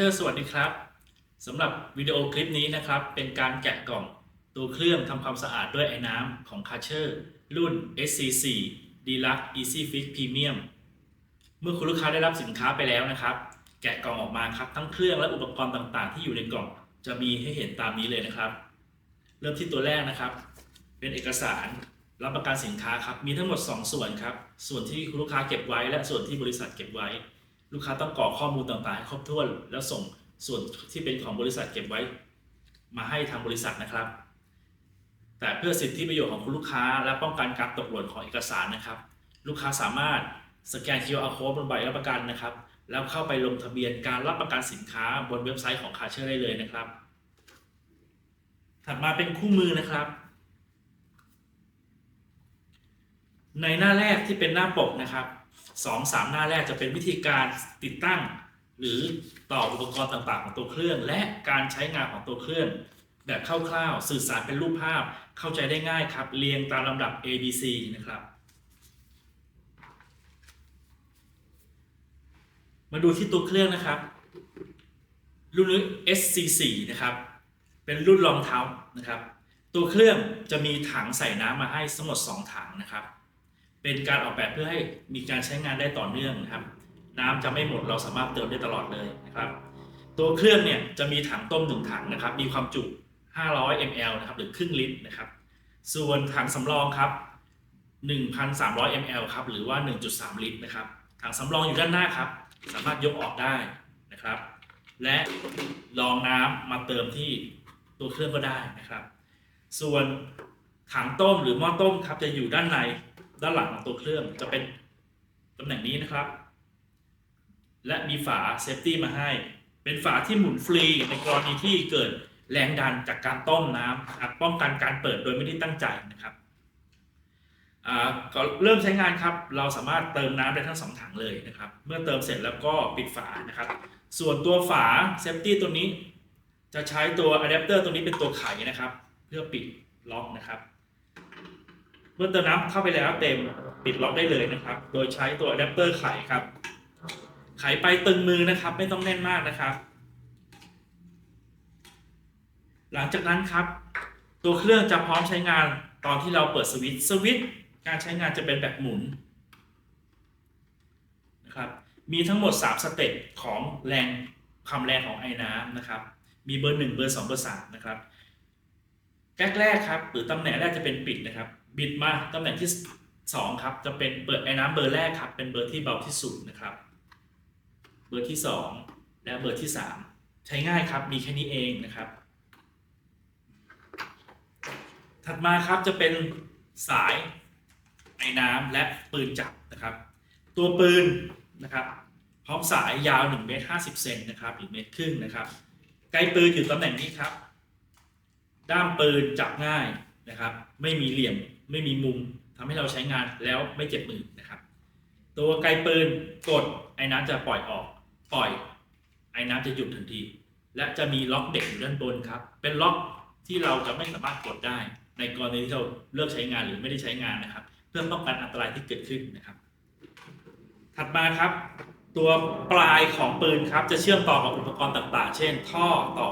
เชอร์สวัสดีครับสำหรับวิดีโอคลิปนี้นะครับ เป็นการแกะกล่องตัวเครื่องทำความสะอาดด้วยไอ้น้ำของคาเชอร์รุ่น SC4 Deluxe Easy Fix Premium เมื่อคุณลูกค้าได้รับสินค้าไปแล้วนะครับ แกะกล่องออกมาครับ ทั้งเครื่องและอุปกรณ์ต่างๆ ที่อยู่ในกล่อง จะมีให้เห็นตามนี้เลยนะครับ เริ่มที่ตัวแรกนะครับ เป็นเอกสารรับประกันสินค้าครับมีทั้งหมด 2 ส่วนครับส่วนที่คุณลูกค้าเก็บไว้ และส่วนที่บริษัทเก็บไว้ ลูกค้าต้องกรอกข้อมูลต่างๆให้ครบถ้วน แล้วส่งส่วนที่เป็นของบริษัทเก็บไว้ มาให้ทางบริษัทนะครับ แต่เพื่อสิทธิประโยชน์ของคุณลูกค้า และป้องกันการตกหล่นของเอกสารนะครับ ลูกค้าสามารถสแกน QR code บนใบรับประกันนะครับ แล้วเข้าไปลงทะเบียนการรับประกันสินค้าบนเว็บไซต์ของคาเชอร์ได้เลยนะครับ ถัดมาเป็นคู่มือนะครับ ในหน้าแรกที่เป็นหน้าปกนะครับ สองสามหน้าแรกจะเป็นวิธีการติดตั้ง หรือต่ออุปกรณ์ต่างๆ ของตัวเครื่อง และการใช้งานของตัวเครื่อง แบบคร่าวๆ สื่อสารเป็นรูปภาพเข้าใจได้ง่ายครับ เรียงตามลำดับ A B C นะครับ มาดูที่ตัวเครื่องนะครับ รุ่นนี้ SC4 นะครับ เป็นรุ่นรองเท้านะครับ ตัวเครื่องจะมีถังใส่น้ำมาให้ทั้งหมด 2 ถังนะครับ เป็นการออกแบบเพื่อให้มีการใช้งานได้ต่อเนื่องนะครับ น้ำจะไม่หมดเราสามารถเติมได้ตลอดเลยนะครับ ตัวเครื่องเนี่ยจะมีถังต้มหนึ่งถังนะครับ มีความจุ 500 ml นะครับหรือครึ่งลิตรนะครับ ส่วนถังสำรองครับ 1,300 ml ครับหรือว่า 1.3 ลิตรนะครับ ถังสำรองอยู่ด้านหน้าครับ สามารถยกออกได้นะครับ และรองน้ำมาเติมที่ตัวเครื่องก็ได้นะครับ ส่วนถังต้มหรือหม้อต้มครับจะอยู่ด้านใน ด้านหลังของตัวเครื่องจะเป็นตำแหน่งนี้นะครับ และมีฝาเซฟตี้มาให้ เป็นฝาที่หมุนฟรีในกรณีที่เกิดแรงดันจากการต้มน้ำนะครับป้องกันการเปิดโดยไม่ได้ตั้งใจนะครับอ่าก็เริ่มใช้งานครับ เราสามารถเติมน้ำได้ทั้งสองถังเลยนะครับ เมื่อเติมเสร็จแล้วก็ปิดฝานะครับ ส่วนตัวฝาเซฟตี้ตัวนี้ จะใช้ตัวอะแดปเตอร์ตัวนี้เป็นตัวไขนะครับ เพื่อปิดล็อกนะครับ มื่อเติมน้ำเข้าไปแล้วเต็มปิดล็อกได้เลยนะครับ โดยใช้ตัวอะแดปเตอร์ไขครับ ไขไปตึงมือนะครับ ไม่ต้องแน่นมากนะครับ หลังจากนั้นครับ ตัวเครื่องจะพร้อมใช้งานตอนที่เราเปิดสวิตช์สวิตช์การใช้งานจะเป็นแบบหมุนนะครับมีทั้งหมด 3 สเต็ปของแรงความแรงของไอ้น้ำนะครับ มีเบอร์ 1 เบอร์ 2 เบอร์ 3 นะครับแรกแรกครับ หรือตำแหน่งแรกจะเป็นปิดนะครับ บิดมาตำแหน่งที่ 2 ครับ จะเป็นเปิดไอ้น้ำเบอร์แรกครับ เป็นเบอร์ที่เบาที่สุดนะครับ เบอร์ที่ 2 และเบอร์ที่ 3 ใช้ง่ายครับ มีแค่นี้เองนะครับ ถัดมาครับจะเป็นสายไอ้น้ำและปืนจับนะครับ ตัวปืนนะครับ พร้อมสายยาว1เมตร50เซนนะครับหรือเมตรครึ่งนะครับไกลปืนอยู่ตำแหน่งนี้ครับ ด้ามปืนจับง่าย นะครับ ไม่มีเหลี่ยมไม่มีมุมทำให้เราใช้งานแล้วไม่เจ็บมือนะครับ ตัวไกลปืนกดไอ้น้ำจะปล่อยออก ปล่อย ไอ้น้ำจะหยุดทันที และจะมีล็อกเด็กอยู่ด้านบนครับ เป็นล็อกที่เราจะไม่สามารถกดได้ ในกรณีที่เราเลิกใช้งานหรือไม่ได้ใช้งานนะครับ เพื่อป้องกันอันตรายที่เกิดขึ้นนะครับ ถัดมาครับ ตัวปลายของปืนครับ จะเชื่อมต่อกับอุปกรณ์ต่าง ๆ เช่น ท่อต่อ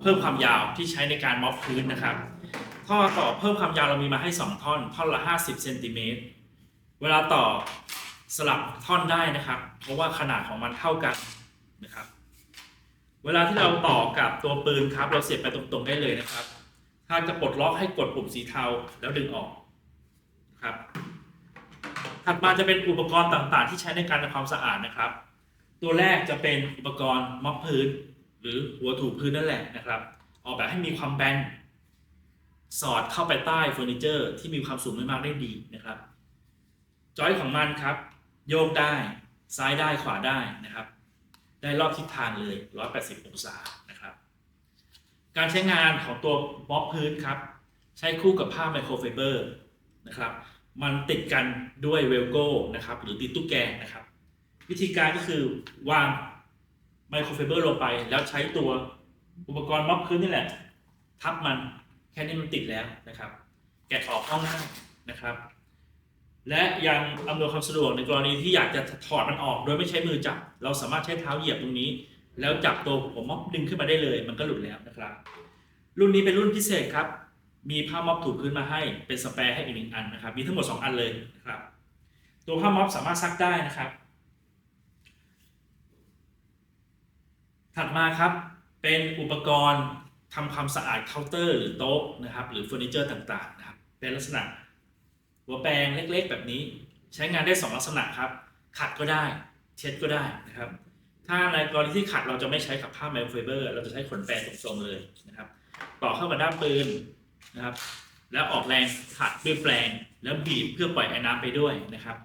เพิ่มความยาวที่ใช้ในการม็อบพื้นนะครับ ท่อต่อเพิ่มความยาวเรามีมาให้ 2 ท่อน ท่อนละ 50เซนติเมตรเวลาต่อสลับท่อนได้นะครับ เพราะว่าขนาดของมันเท่ากันนะครับ เวลาที่เราต่อกับตัวปืนครับ เราเสียบไปตรงๆได้เลยนะครับ ถ้าจะปลดล็อกให้กดปุ่มสีเทาแล้วดึงออกนะครับ ถัดมาจะเป็นอุปกรณ์ต่างๆ ที่ใช้ในการทำความสะอาดนะครับ ตัวแรกจะเป็นอุปกรณ์ม็อบพื้น หรือหัวถูพื้นนั่นแหละนะครับ ออกแบบให้มีความแบน สอดเข้าไปใต้เฟอร์นิเจอร์ที่มีความสูงไม่มากได้ดีนะครับ จอยของมันครับ โยกได้ซ้ายได้ขวาได้นะครับ ได้รอบทิศทางเลย 180 องศานะครับ การใช้งานของตัวม็อบพื้นครับ ใช้คู่กับผ้าไมโครไฟเบอร์นะครับ มันติดกันด้วยเวลโก้นะครับ หรือติดตุ๊กแกนะครับ วิธีการก็คือวางไมโครไฟเบอร์ลงไป แล้วใช้ตัวอุปกรณ์ม็อบพื้นนี่แหละ ทับมัน แค่นี้มันติดแล้วนะครับ แกะออกเข้าง่ายนะครับ และยังอำนวยความสะดวกในกรณีที่อยากจะถอดมันออก โดยไม่ใช้มือจับ เราสามารถใช้เท้าเหยียบตรงนี้ แล้วจับตัวหัวม็อบดึงขึ้นมาได้เลย มันก็หลุดแล้วนะครับ รุ่นนี้เป็นรุ่นพิเศษครับ มีผ้าม็อบถูกพื้นมาให้เป็นสแปร์ให้อีกหนึ่งอันนะครับ มีทั้งหมด 2 อันเลยนะครับ ตัวผ้าม็อบสามารถซักได้นะครับ ถัดมาครับเป็นอุปกรณ์ ทำความสะอาดเคาน์เตอร์หรือโต๊ะนะครับ หรือเฟอร์นิเจอร์ต่างๆนะครับ เป็นลักษณะหัวแปรงเล็กๆ แบบนี้ ใช้งานได้ 2 ลักษณะครับ ขัดก็ได้ เช็ดก็ได้นะครับ ถ้าในกรณีที่ขัดเราจะไม่ใช้กับผ้าไมโครไฟเบอร์ เราจะใช้ขนแปรงตรงๆเลยนะครับ ต่อเข้ากับด้ามปืนนะครับ แล้วออกแรงขัดด้วยแปรงแล้วบีบเพื่อปล่อยไอ้น้ำไปด้วยนะครับ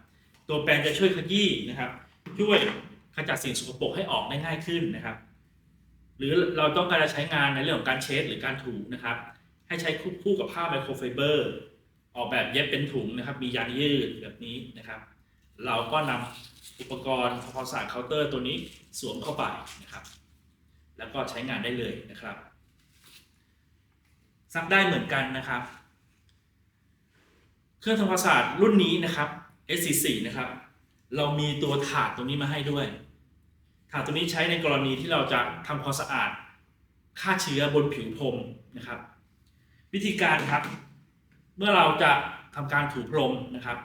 ตัวแปรงจะช่วยขยี้นะครับ ช่วยขจัดสิ่งสกปรกให้ออกได้ง่ายขึ้นนะครับ หรือเราต้องการจะใช้งานในเรื่องของการเช็ดหรือการถูนะครับ ให้ใช้คู่กับผ้าไมโครไฟเบอร์ ออกแบบเย็บเป็นถุงนะครับ มียางยืดแบบนี้นะครับ เราก็นำอุปกรณ์ทำความสาเคาน์เตอร์ตัวนี้สวมเข้าไปนะครับ แล้วก็ใช้งานได้เลยนะครับซักได้เหมือนกันนะครับ เครื่องทำความสะอาดรุ่นนี้นะครับ S44 นะครับ เรามีตัวถาดตรงนี้มาให้ด้วย ถาดตัวนี้ใช้ในกรณีที่เราจะทำความสะอาดฆ่าเชื้อบนผิวพรมนะครับ วิธีการครับ เมื่อเราจะทำการถูพรมนะครับ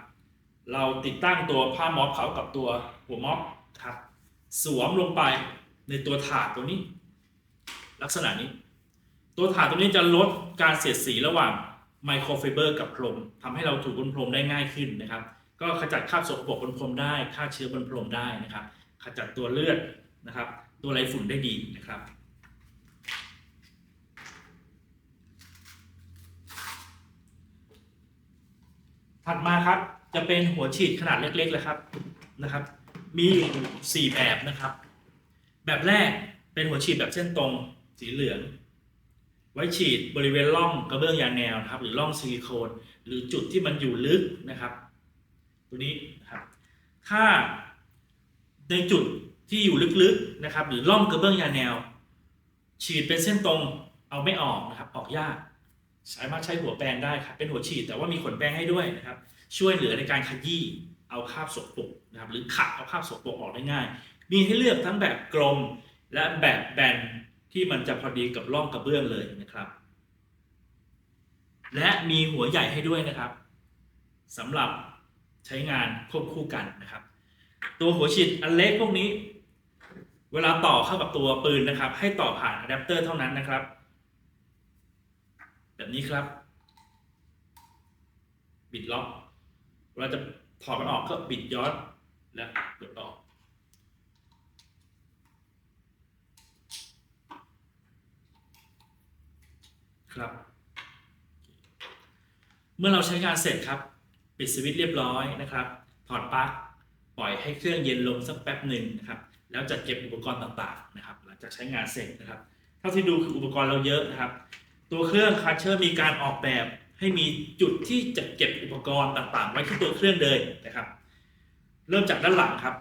เราติดตั้งตัวผ้าม็อบเขากับตัวหัวม็อบครับ สวมลงไปในตัวถาดตัวนี้ ลักษณะนี้ ตัวถาดตัวนี้จะลดการเสียดสีระหว่างไมโครไฟเบอร์กับพรมทำให้เราถูบนพรมได้ง่ายขึ้นนะครับ ก็ขจัดคราบสกปรกบนพรมได้ฆ่าเชื้อบนพรมได้นะครับ ขจัดตัวเลือดนะครับ ตัวไรฝุ่นได้ดีนะครับถัดมาครับจะเป็นหัวฉีดขนาดเล็กๆเลยครับนะครับ มีอยู่สี่แบบนะครับ แบบแรกเป็นหัวฉีดแบบเส้นตรงสีเหลือง ไว้ฉีดบริเวณร่องกระเบื้องยางแนวนะครับ หรือร่องซิลิโคน หรือจุดที่มันอยู่ลึกนะครับ ตัวนี้นะครับ ถ้า ในจุดที่อยู่ลึกๆนะครับ หรือร่องกระเบื้องยาแนว ฉีดเป็นเส้นตรงเอาไม่ออกนะครับ ออกยาก สามารถใช้หัวแปรงได้ครับเป็นหัวฉีดแต่ว่ามีขนแปรงให้ด้วยนะครับ ช่วยเหลือในการขยี้เอาคราบสกปรกนะครับ หรือขัดเอาคราบสกปรกออกได้ง่าย มีให้เลือกทั้งแบบกลมและแบบแบนที่มันจะพอดีกับร่องกระเบื้องเลยนะครับ และมีหัวใหญ่ให้ด้วยนะครับสำหรับใช้งานควบคู่กันนะครับ ตัวหัวฉีดอันเล็กพวกนี้ เวลาต่อเข้ากับตัวปืนนะครับ ให้ต่อผ่านอะแดปเตอร์เท่านั้นนะครับ แบบนี้ครับบิดล็อก เราจะถอดมันออกก็บิดย้อนและกดออก ครับ เมื่อเราใช้งานเสร็จครับ ปิดสวิตช์เรียบร้อยนะครับ ถอดปลั๊ก ล่อยให้เครื่องเย็นลงสักแป๊บหนึ่งนะครับ แล้วจัดเก็บอุปกรณ์ต่างๆนะครับ หลังจากใช้งานเสร็จนะครับ เท่าที่ดูคืออุปกรณ์เราเยอะนะครับ ตัวเครื่องคัชเชอร์มีการออกแบบให้มีจุดที่จะเก็บอุปกรณ์ต่างๆ ไว้ที่ตัวเครื่องเลยนะครับ เริ่มจากด้านหลังครับ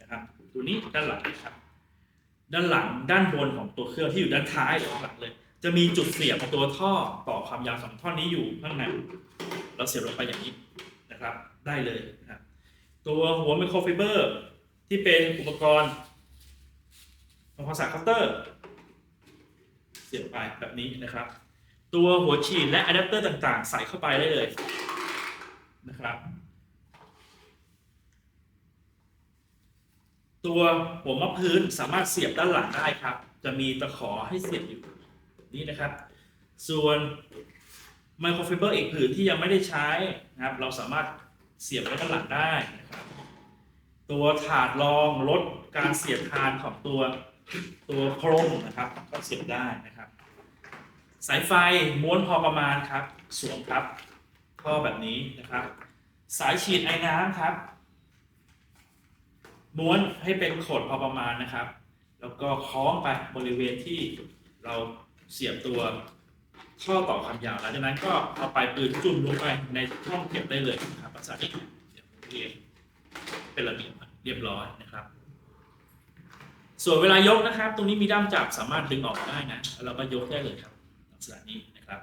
นะครับตัวนี้ด้านหลังนะครับด้านหลังด้านบนของตัวเครื่องที่อยู่ด้านท้ายหรือหลังเลย จะมีจุดเสียบของตัวท่อต่อความยาวสองท่อนนี้อยู่ข้างในเราเสียบลงไปอย่างนี้นะครับ ได้เลยนะครับ ตัวหัวไมโครไฟเบอร์ ที่เป็นอุปกรณ์ทำความสะอาดเคาน์เตอร์ เสียบไปแบบนี้นะครับ ตัวหัวฉีดและอะแดปเตอร์ต่างๆ ใส่เข้าไปได้เลยนะครับตัวหัวมะพื้นสามารถเสียบด้านหลังได้ครับ จะมีตะขอให้เสียบอยู่นี่นะครับ ส่วนไมโครไฟเบอร์อีกผืนที่ยังไม่ได้ใช้นะครับ เราสามารถ เสียบไว้ด้านหลังได้นะครับ ตัวถาดรองลดการเสียบคานของตัวตัวโครงนะครับ ก็เสียบได้นะครับ สายไฟม้วนพอประมาณครับ สวมครับท่อแบบนี้นะครับ สายฉีดไอ้น้ำครับ ม้วนให้เป็นโขดพอประมาณนะครับ แล้วก็คล้องไปบริเวณที่เราเสียบตัวท่อต่อความยาวหลังจากนั้นก็เอาปลายปืนจุ่มลงไปในช่องเก็บได้เลยนะครับ ภาษาที่เรียงเป็นระเบียบเรียบร้อยนะครับ ส่วนเวลายกนะครับ ตรงนี้มีด้ามจับสามารถดึงออกได้นะเราก็ยกได้เลยครับลักษณะนี้นะครับ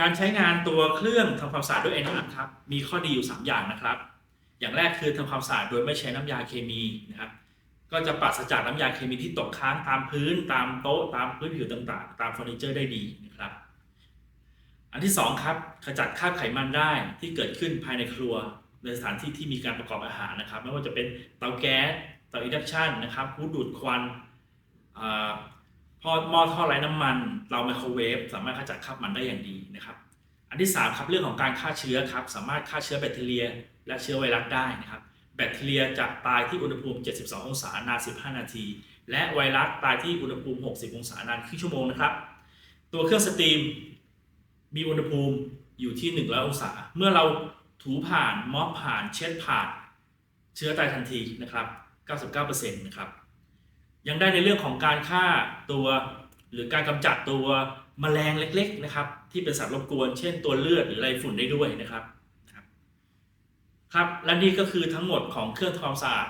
การใช้งานตัวเครื่องทำความสะอาดด้วยไอ้น้ำครับ มีข้อดีอยู่ 3 อย่างนะครับ อย่างแรกคือทำความสะอาดโดยไม่ใช้น้ำยาเคมีนะครับก็จะปราศจากน้ำยาเคมีที่ตกค้างตามพื้น ตามโต๊ะตามพื้นผิวต่าง ๆ ตามเฟอร์นิเจอร์ได้ดีนะ อันที่สองครับขจัดคราบไขมันได้ที่เกิดขึ้นภายในครัวในสถานที่ที่มีการประกอบอาหารนะครับ ไม่ว่าจะเป็นเตาแก๊สเตาอินดักชันนะครับผู้ดูดควันอพอหม้อทอดไร้น้ำมันเตาไมโครเวฟสามารถขจัดคราบมันได้อย่างดีนะครับ อันที่3ครับเรื่องของการฆ่าเชื้อครับสามารถฆ่าเชื้อแบคทีเรีย และเชื้อไวรัสได้นะครับ แบคทีเรียจะตายที่อุณหภูมิ 72 องศานาน 15 นาที และไวรัสตายที่อุณหภูมิ 60 องศานานครึ่งชั่วโมงนะครับ ตัวเครื่องสตรีม มีอุณหภูมิอยู่ที่ 100 องศา เมื่อเราถูผ่านมอบผ่านเช็ดผ่านเชื้อตายทันทีนะครับ 99%นะครับ ยังได้ในเรื่องของการฆ่าตัว หรือการกำจัดตัวแมลงเล็ก ๆ นะครับ ที่เป็นสัตว์รบกวน เช่นตัวเลือดหรือไรฝุ่นได้ด้วยนะครับ ครับ และนี่ก็คือทั้งหมดของเครื่องทำความสะอาด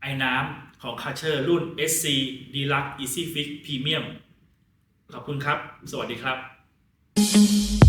ไอ้น้ำของ k a c h e r รุ่น SC Deluxe Easy Fix Premium ขอบคุณครับ สวัสดีครับ thank you